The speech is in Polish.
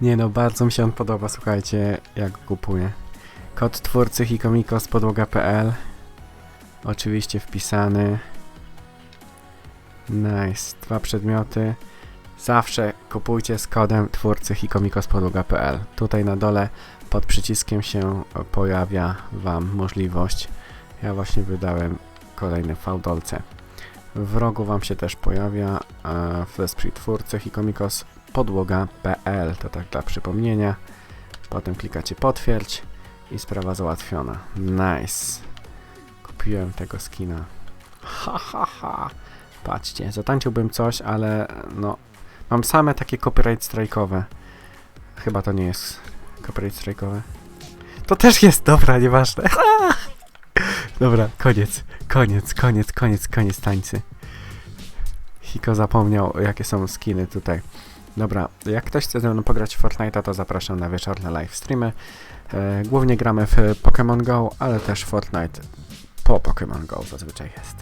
Nie no, bardzo mi się on podoba, słuchajcie, jak go kupuję. Kod twórcy Hikomiko z podłoga.pl Oczywiście wpisany. Nice. Dwa przedmioty. Zawsze kupujcie z kodem twórcy Hikomiko z podłoga.pl. Tutaj na dole pod przyciskiem się pojawia Wam możliwość. Ja właśnie wydałem kolejne fałdolce. W rogu Wam się też pojawia e, wesprzyj twórcę Hikomikos podłoga.pl to tak dla przypomnienia. Potem klikacie potwierdź i sprawa załatwiona. Nice. Kupiłem tego skina. Ha ha ha. Patrzcie, zatańczyłbym coś, ale no mam same takie copyright strajkowe. Chyba to nie jest copyright strajkowe. To też jest, dobra, nieważne. dobra, koniec, koniec, koniec, koniec, koniec tańcy. Hiko zapomniał, jakie są skiny tutaj. Dobra, jak ktoś chce ze mną pograć w Fortnite'a, to zapraszam na wieczorne live streamy. E, głównie gramy w Pokémon Go, ale też Fortnite po Pokémon Go zazwyczaj jest.